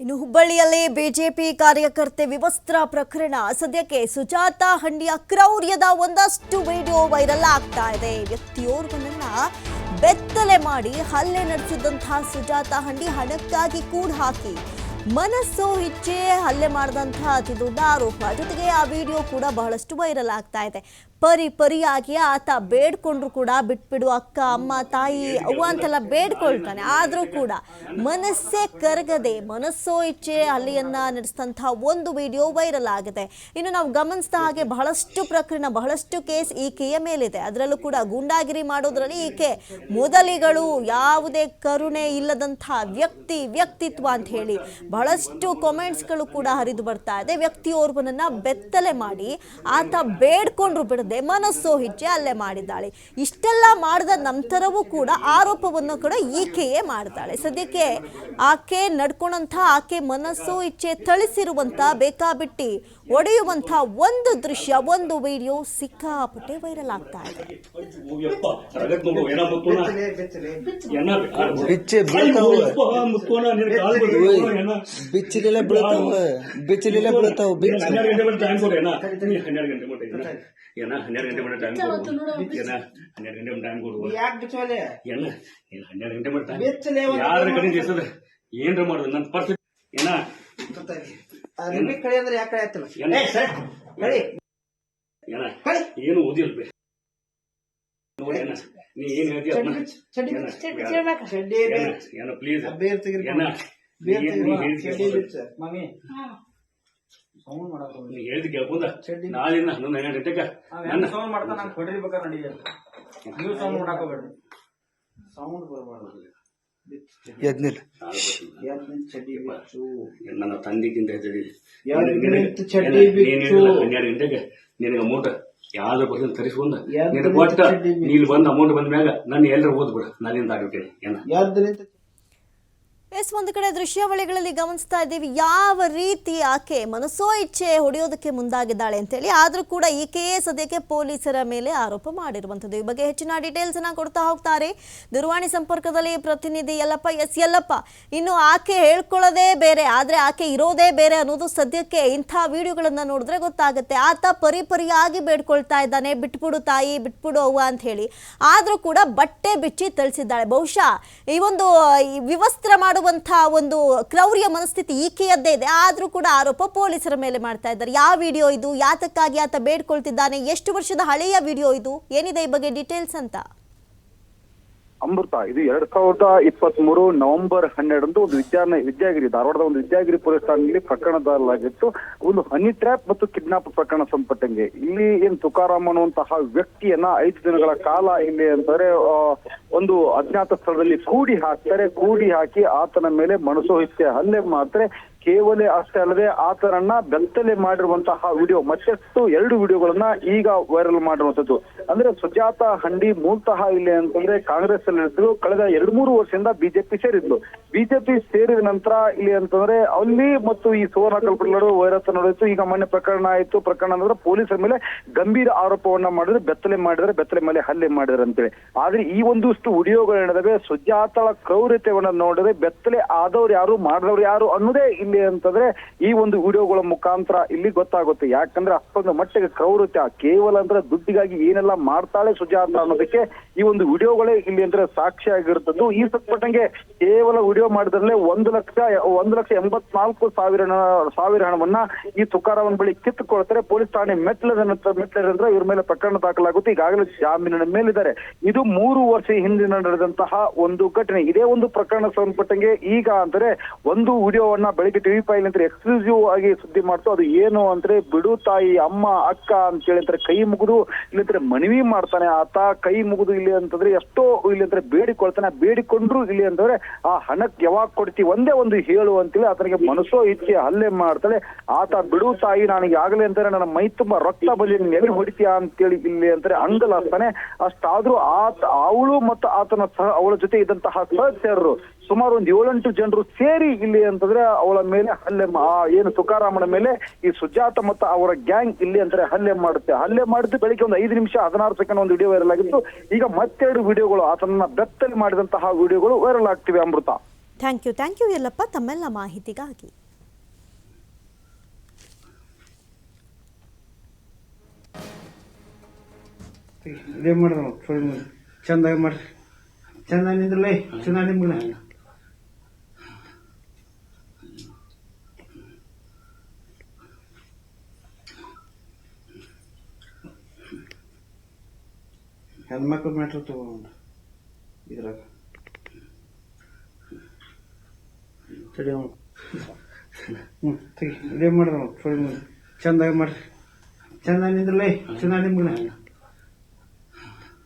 ಇನ್ನು ಹುಬ್ಬಳ್ಳಿಯಲ್ಲಿ ಬಿಜೆಪಿ ಕಾರ್ಯಕರ್ತೆ ವಿವಸ್ತ್ರ ಪ್ರಕರಣ. ಸದ್ಯಕ್ಕೆ ಸುಜಾತ ಹಂಡಿಯ ಕ್ರೌರ್ಯದ ಒಂದಷ್ಟು ವಿಡಿಯೋ ವೈರಲ್ ಆಗ್ತಾ ಇದೆ. ವ್ಯಕ್ತಿಯೋರ್ವನನ್ನ ಬೆತ್ತಲೆ ಮಾಡಿ ಹಲ್ಲೆ ನಡೆಸಿದಂತಹ ಸುಜಾತ ಹಂಡಿ ಹಣಕ್ಕಾಗಿ ಕೂಡ ಹಾಕಿ. ಮನಸ್ಸು, ಇಚ್ಛೆ, ಹಲ್ಲೆ ಮಾಡಿದಂತಹ ಅತಿ ದೊಡ್ಡ ಆರೋಪ. ಜೊತೆಗೆ ಆ ವಿಡಿಯೋ ಕೂಡ ಬಹಳಷ್ಟು ವೈರಲ್ ಆಗ್ತಾ ಇದೆ. ಪರಿ ಪರಿಯಾಗಿ ಆತ ಬೇಡ್ಕೊಂಡ್ರು ಕೂಡ ಬಿಟ್ಬಿಡು ಅಕ್ಕ, ಅಮ್ಮ, ತಾಯಿ, ಅವ್ವ ಅಂತೆಲ್ಲ ಬೇಡ್ಕೊಳ್ತಾನೆ. ಆದರೂ ಕೂಡ ಮನಸ್ಸೇ ಕರಗದೆ, ಮನಸ್ಸೋ ಇಚ್ಛೆ ಅಲ್ಲಿಯನ್ನು ನಡೆಸಿದಂತಹ ಒಂದು ವಿಡಿಯೋ ವೈರಲ್ ಆಗಿದೆ. ಇನ್ನು ನಾವು ಗಮನಿಸಿದ ಹಾಗೆ ಬಹಳಷ್ಟು ಪ್ರಕರಣ, ಬಹಳಷ್ಟು ಕೇಸ್ ಈಕೆಯ ಮೇಲಿದೆ. ಅದರಲ್ಲೂ ಕೂಡ ಗೂಂಡಾಗಿರಿ ಮಾಡೋದ್ರಲ್ಲಿ ಈಕೆ ಮೊದಲಿಗಳು ಯಾವುದೇ ಕರುಣೆ ಇಲ್ಲದಂತಹ ವ್ಯಕ್ತಿ, ವ್ಯಕ್ತಿತ್ವ ಅಂತ ಹೇಳಿ ಬಹಳಷ್ಟು ಕಾಮೆಂಟ್ಸ್ಗಳು ಕೂಡ ಹರಿದು ಬರ್ತಾ ಇದೆ. ವ್ಯಕ್ತಿಯೋರ್ವನನ್ನ ಬೆತ್ತಲೆ ಮಾಡಿ ಆತ ಬೇಡ್ಕೊಂಡ್ರು ಬಿಡದೆ ಮನಸ್ಸೋ ಹಿಚ್ಚೆ ಅಲ್ಲೇ ಮಾಡಿದ್ದಾಳೆ. ಇಷ್ಟೆಲ್ಲ ಮಾಡಿದ ನಂತರವೂ ಕೂಡ ಆರೋಪವನ್ನು ಕೂಡ ಈಕೆಯೇ ಮಾಡ್ತಾಳೆ. ಸದ್ಯಕ್ಕೆ ಆಕೆ ನಡ್ಕೊಂಡಂಥ ಆಕೆ ಮನಸ್ಸು ಇಚ್ಛೆ ಥಳಿಸಿರುವಂಥ ಬೇಕಾಬಿಟ್ಟಿ ಒಡೆಯುವಂಥ ಒಂದು ದೃಶ್ಯ ಒಂದು ವಿಡಿಯೋ ಸಿಕ್ಕಾಪಟ್ಟೆ ವೈರಲ್ ಆಗ್ತಾ ಇದೆ. ಬಿಚ್ಚಿಲೆಲ್ಲ ಬೀಳ್ತಾವ. ಬಿಚ್ಚಿಲೆಲ್ಲ ಬೀಳ್ತಾವ. ಬಿಚ್ಚ ಟೈಮ್ ಕೊಡು ಏನ ಹನ್ನೆರಡು ಗಂಟೆ ಮಟ್ಟ ಏನ ಏನ ಹನ್ನೆರಡು ಗಂಟೆ ಮಟ್ಟ ಟೈಮ್ ಕೊಡು ಏನ ಹನ್ನೆರಡು ಗಂಟೆ ಟೈಮ್ ಕೊಡು. ಯಾಕೆ ಬಿಚ್ಚೋಲೆ ಏನ? ನೀನ್ ಹನ್ನೆರಡು ಗಂಟೆ ಮಟ್ಟ ಬಿಚ್ಚಲೇ ಒಂದು ಯಾರ ಕಡೆ ದೇಶದ ಏನ್ರ ಮಾಡುದು? ನನ್ನ ಪರ್ಸ್ ಏನ? ನಿಮಗೆ ಕಳಿ ಅಂದ್ರೆ ಯಾಕೆ ಆಯ್ತಿಲ್ಲ? ಏನ? ಸರ್. ಕಳಿ. ಏನ? ಏನು ಓದಿಲ್ಲ ಬೇ ನೋಡಿ ಏನ? ನೀ ಏನ್ ಹೇಳ್ತೀಯ ಚಡ್ಡಿ ಚಡ್ಡಿ ಏನ? ಪ್ಲೀಸ್ ಬೇರ್ ತೆಗಿರಿ ಏನ? ಬೇರ್ ತೆಗಿರಿ. ಮಮ್ಮಿ ಸೌಂಡ್ ಮಾಡಕ್ ಹೋಗ್ಬೇಡಿ. ನೀ ಹೇಳ್ತಿ ಕೇಳ್ಬೋದ ಚಡ್ಡಿ. ನಾಳಿನ ಹನ್ನೊಂದು ಹನ್ನೆರಡು ಗಂಟೆಗೆ ನನ್ನ ಹೆಂಗ್ ಸೌಂಡ್ ಮಾಡ್ತಾನ ನಂಗೆ ಕೊಡ್ರಿ ಬೇಕಾದ್ರೆ ನಡೀಲಿ ನೀವು ಸೌಂಡ್ ಮಾಡಕ್ ಹೋಗ್ಬೇಡ್ರಿ ಸೌಂಡ್ ಬರಬಾರ್ದು. ಬಿಚ್ಚು. ನನ್ನ ತಂದೆಗಿಂತ ಹೆದರಿ ಎರಡು ನಿಂತು ಬಿಚ್ಚು. ಹನ್ನೆರಡು ಗಂಟೆಗೆ? ನಿನಗೆ ಅಮೌಂಟ್ ಯಾವ್ದು ಪರ್ಸೆಂಟ್ ತರಿಸ್ಕೊಂಡ. ಚಡ್ಡಿ ಬಂದ ಅಮೌಂಟ್ ಬಂದ ಮ್ಯಾಗ. ನನ್ನ ಎಲ್ಲರೂ ಓದ್ಬಿಡ. ನಾನಿಂದ ಏನ? ಯಾವ್ದ್ರಿಂದ ಎಸ್, ಒಂದು ಕಡೆ ದೃಶ್ಯಾವಳಿಗಳಲ್ಲಿ ಗಮನಿಸ್ತಾ ಇದ್ದೀವಿ. ಯಾವ ರೀತಿ ಆಕೆ ಮನಸ್ಸೋ ಇಚ್ಛೆ ಹೊಡೆಯೋದಕ್ಕೆ ಮುಂದಾಗಿದ್ದಾಳೆ ಅಂತೇಳಿ, ಆದರೂ ಕೂಡ ಈಕೆಯೇ ಸದ್ಯಕ್ಕೆ ಪೊಲೀಸರ ಮೇಲೆ ಆರೋಪ ಮಾಡಿರುವಂಥದ್ದು. ಈ ಬಗ್ಗೆ ಹೆಚ್ಚಿನ ಡೀಟೇಲ್ಸ್ ಅನ್ನ ಕೊಡ್ತಾ ಹೋಗ್ತಾರೆ. ದೂರವಾಣಿ ಸಂಪರ್ಕದಲ್ಲಿ ಪ್ರತಿನಿಧಿ ಯಲ್ಲಪ್ಪ, ಎಸ್, ಯಲ್ಲಪ್ಪ, ಇನ್ನು ಆಕೆ ಹೇಳ್ಕೊಳ್ಳೋದೇ ಬೇರೆ, ಆದರೆ ಆಕೆ ಇರೋದೇ ಬೇರೆ ಅನ್ನೋದು ಸದ್ಯಕ್ಕೆ ಇಂಥ ವಿಡಿಯೋಗಳನ್ನು ನೋಡಿದ್ರೆ ಗೊತ್ತಾಗುತ್ತೆ. ಆತ ಪರಿ ಪರಿಯಾಗಿ ಬೇಡ್ಕೊಳ್ತಾ ಇದ್ದಾನೆ, ಬಿಟ್ಬಿಡು ತಾಯಿ, ಬಿಟ್ಬಿಡು ಅವ್ವ ಅಂತ ಹೇಳಿ. ಆದರೂ ಕೂಡ ಬಟ್ಟೆ ಬಿಚ್ಚಿ ತಳಿಸಿದ್ದಾಳೆ ಬಹುಶಃ ಈ ಒಂದು ವಿವಸ್ತ್ರ ವಿವಸ್ತ್ರ ಮಾಡುವಂಥ ಒಂದು ಕ್ರೌರ್ಯ ಮನಸ್ಥಿತಿ ಈಕೆಯದ್ದೇ ಇದೆ. ಆದರೂ ಕೂಡ ಆರೋಪ ಪೊಲೀಸರ ಮೇಲೆ ಮಾಡ್ತಾ ಇದ್ದಾರೆ. ಯಾವ ವಿಡಿಯೋ ಇದು? ಯಾತಕ್ಕಾಗಿ ಆತ ಬೇಡ್ಕೊಳ್ತಿದ್ದಾನೆ? ಎಷ್ಟು ವರ್ಷದ ಹಳೆಯ ವಿಡಿಯೋ ಇದು? ಏನಿದೆ ಈ ಬಗ್ಗೆ ಡೀಟೇಲ್ಸ್ ಅಂತ? ಅಮೃತ, ಇದು ಎರಡ್ ಸಾವಿರದ ಇಪ್ಪತ್ತ್ ಮೂರು ನವೆಂಬರ್ ಹನ್ನೆರಡರಂದು ಒಂದು ವಿದ್ಯಾನ ವಿದ್ಯಾಗಿರಿ, ಧಾರವಾಡದ ಒಂದು ವಿದ್ಯಾಗಿರಿ ಪೊಲೀಸ್ ಠಾಣೆಯಲ್ಲಿ ಪ್ರಕರಣ ದಾಖಲಾಗಿತ್ತು. ಒಂದು ಹನಿ ಟ್ರ್ಯಾಪ್ ಮತ್ತು ಕಿಡ್ನಾಪ್ ಪ್ರಕರಣ ಸಂಪಟ್ಟಂಗೆ. ಇಲ್ಲಿ ಏನ್ ತುಕಾರಾಮ್ ಅನ್ನುವಂತಹ ವ್ಯಕ್ತಿಯನ್ನ ಐದು ದಿನಗಳ ಕಾಲ ಇಲ್ಲಿ ಅಂತಾರೆ ಒಂದು ಅಜ್ಞಾತ ಸ್ಥಳದಲ್ಲಿ ಕೂಡಿ ಹಾಕ್ತಾರೆ. ಕೂಡಿ ಹಾಕಿ ಆತನ ಮೇಲೆ ಮನಸೋಹಿತ್ಯ ಹಲ್ಲೆ ಮಾಡ್ತಾರೆ ಕೇವಲ ಅಷ್ಟೇ ಅಲ್ಲದೆ ಆತನನ್ನ ಬೆಲ್ತಲೆ ಮಾಡಿರುವಂತಹ ವಿಡಿಯೋ, ಮತ್ತಷ್ಟು ಎರಡು ವಿಡಿಯೋಗಳನ್ನ ಈಗ ವೈರಲ್ ಮಾಡಿರುವಂತದ್ದು ಅಂದ್ರೆ ಸುಜಾತ ಹಂಡಿ ಮೂಲತಃ ಇಲ್ಲಿ ಅಂತಂದ್ರೆ ಕಾಂಗ್ರೆಸ್ ಅಲ್ಲಿ ಇದ್ರು ಕಳೆದ ಎರಡು ಮೂರು ವರ್ಷದಿಂದ ಬಿಜೆಪಿ ಸೇರಿದ್ಲು. ಬಿಜೆಪಿ ಸೇರಿದ ನಂತರ ಇಲ್ಲಿ ಅಂತಂದ್ರೆ ಅಲ್ಲಿ ಮತ್ತು ಈ ಸುವರ್ಣ ಕಲ್ಪನೆಗಳು ವೈರತ್ವ ನಡೆಯಿತು. ಈಗ ಮೊನ್ನೆ ಪ್ರಕರಣ ಆಯ್ತು. ಪ್ರಕರಣ ಅಂದ್ರೆ ಪೊಲೀಸರ ಮೇಲೆ ಗಂಭೀರ ಆರೋಪವನ್ನ ಮಾಡಿದ್ರೆ. ಬೆತ್ತಲೆ ಮಾಡಿದ್ರೆ ಬೆತ್ತಲೆ ಮೇಲೆ ಹಲ್ಲೆ ಮಾಡಿದ್ರೆ ಅಂತೇಳಿ. ಆದ್ರೆ ಈ ಒಂದಷ್ಟು ವಿಡಿಯೋಗಳು ಏನಿದಾವೆ ಸುಜಾತಳ ಕ್ರೌರ್ಯತೆಯನ್ನ ನೋಡಿದ್ರೆ ಬೆತ್ತಲೆ ಆದವ್ರು ಯಾರು, ಮಾಡಿದವ್ರು ಯಾರು ಅನ್ನೋದೇ ಇಲ್ಲಿ ಅಂತಂದ್ರೆ ಈ ಒಂದು ವಿಡಿಯೋಗಳ ಮುಖಾಂತರ ಇಲ್ಲಿ ಗೊತ್ತಾಗುತ್ತೆ. ಯಾಕಂದ್ರೆ ಅಷ್ಟೊಂದು ಮಟ್ಟಿಗೆ ಕೌರತ್ಯ ಕೇವಲ ಅಂದ್ರೆ ದುಡ್ಡಿಗಾಗಿ ಏನೆಲ್ಲ ಮಾಡ್ತಾಳೆ ಸುಜಾತ ಅನ್ನೋದಕ್ಕೆ ಈ ಒಂದು ವಿಡಿಯೋಗಳೇ ಇಲ್ಲಿ ಅಂದ್ರೆ ಸಾಕ್ಷಿಯಾಗಿರುತ್ತದ್ದು. ಈ ಸತ್ಪಟ್ಟಂಗೆ ಕೇವಲ ವಿಡಿಯೋ ಮಾಡಿದ್ರಲ್ಲೇ ಒಂದು ಲಕ್ಷ ಒಂದು ಲಕ್ಷ ಎಂಬತ್ನಾಲ್ಕು ಸಾವಿರ ಸಾವಿರ ಹಣವನ್ನ ಈ ತುಕಾರಾಮನ್ ಬಳಿ ಕಿತ್ತುಕೊಳ್ತಾರೆ. ಪೊಲೀಸ್ ಠಾಣೆ ಮೆಟ್ಲದ ನಂತರ ಇವ್ರ ಮೇಲೆ ಪ್ರಕರಣ ದಾಖಲಾಗುತ್ತೆ. ಈಗಾಗಲೇ ಜಾಮೀನಿನ ಮೇಲಿದ್ದಾರೆ. ಇದು ಮೂರು ವರ್ಷ ಹಿಂದಿನ ನಡೆದಂತಹ ಒಂದು ಘಟನೆ. ಇದೇ ಒಂದು ಪ್ರಕರಣ ಸಂಬಂಧಪಟ್ಟಂಗೆ ಈಗ ಅಂದ್ರೆ ಒಂದು ವಿಡಿಯೋವನ್ನ ಬೆಳಿಗ್ಗೆ ಟಿವಿ ಫೈಲ್ ಅಂತ ಎಕ್ಸ್ಕ್ಲೂಸಿವ್ ಆಗಿ ಸುದ್ದಿ ಮಾಡ್ತು ಅದು ಏನು ಅಂದ್ರೆ ಬಿಡು ತಾಯಿ, ಅಮ್ಮ, ಅಕ್ಕ ಅಂತ ಹೇಳಿ ಅಂತಾರೆ, ಕೈ ಮುಗಿದು ಇಲ್ಲಿ ಅಂದ್ರೆ ಮನವಿ ಮಾಡ್ತಾನೆ. ಆತ ಕೈ ಮುಗಿದು ಇಲ್ಲಿ ಅಂತಂದ್ರೆ ಎಷ್ಟೋ ಇಲ್ಲಿ ಅಂದ್ರೆ ಬೇಡಿಕೊಳ್ತಾನೆ. ಬೇಡಿಕೊಂಡ್ರು ಇಲ್ಲಿ ಅಂತಂದ್ರೆ ಆ ಹಣಕ್ಕೆ ಯಾವಾಗ ಕೊಡ್ತೀವಿ? ಒಂದೇ ಒಂದು ಹೇಳು ಅಂತೇಳಿ ಆತನಿಗೆ ಮನಸ್ಸೋ ಇಚ್ಛೆ ಹಲ್ಲೆ ಮಾಡ್ತಾಳೆ. ಆತ ಬಿಡು ತಾಯಿ, ನನಗೆ ಆಗಲಿ ಅಂತಾರೆ, ನನ್ನ ಮೈ ತುಂಬಾ ರಕ್ತ ಬಲಿ ನೆಲೆ ಹೊಡಿತೀಯಾ ಅಂತೇಳಿ ಇಲ್ಲಿ ಅಂತಾರೆ ಅಂಗಲಾಸ್ತಾನೆ ಅಷ್ಟಾದ್ರೂ ಆತ, ಅವಳು ಮತ್ತು ಆತನ ಸಹ ಅವಳ ಜೊತೆ ಇದ್ದಂತಹ ಸಹಚರರು ಸುಮಾರು ಒಂದು ಏಳೆಂಟು ಜನರು ಸೇರಿ ಇಲ್ಲಿ ಅಂತಂದ್ರೆ ಅವಳ ಮೇಲೆ ಹಲ್ಲೆ ಮಾ- ಏನು ತುಕಾರಾಮನ ಮೇಲೆ ಈ ಸುಜಾತ ಮತ್ತು ಅವರ ಗ್ಯಾಂಗ್ ಇಲ್ಲಿ ಅಂತಾರೆ ಹಲ್ಲೆ ಮಾಡುತ್ತೆ. ಹಲ್ಲೆ ಮಾಡಿದ್ದು ಬೆಳಿಗ್ಗೆ ಒಂದು ಐದು ನಿಮಿಷ ಹದಿನಾರು ಸೆಕೆಂಡ್ ಒಂದು ವಿಡಿಯೋ ವೈರಲ್ ಆಗಿತ್ತು. ಈಗ ಮತ್ತೆರಡು ವಿಡಿಯೋಗಳು ಆತನನ್ನ ಬೆತ್ತಲ್ಲಿ ಮಾಡಿದಂತಹ ವಿಡಿಯೋಗಳು viral ಆಗ್ತಿವೆ Amrutha. Thank you thank you ಎಲ್ಲಪ್ಪ ತಮ್ಮೆಲ್ಲ ಮಾಹಿತಿಗಾಗಿ. ಇದೇ ಚಂದಾಗಿ ಮಾಡ್ರಿ ಚಂದ ನಿಂದ್ರಲ್ಲ ಚಂದ ನಿಮ್ಗಳ ಹೆಣ್ಮಕ್ಳು ಮ್ಯಾಟ್ರ್ ತಗೊಂಡು ಇದ್ರಾಗ. ತಡಿ ಅವ್ನು. ಹ್ಞೂ ತೆಗಿ ಮಾಡ್ರಿ ಮುಗಿ ಚಂದಾಗಿ ಮಾಡ್ರಿ. ಚಂದ ನಿಂದ್ರಲೇ ಚೆನ್ನಾಗಿ ನಿಮ್ಗಳ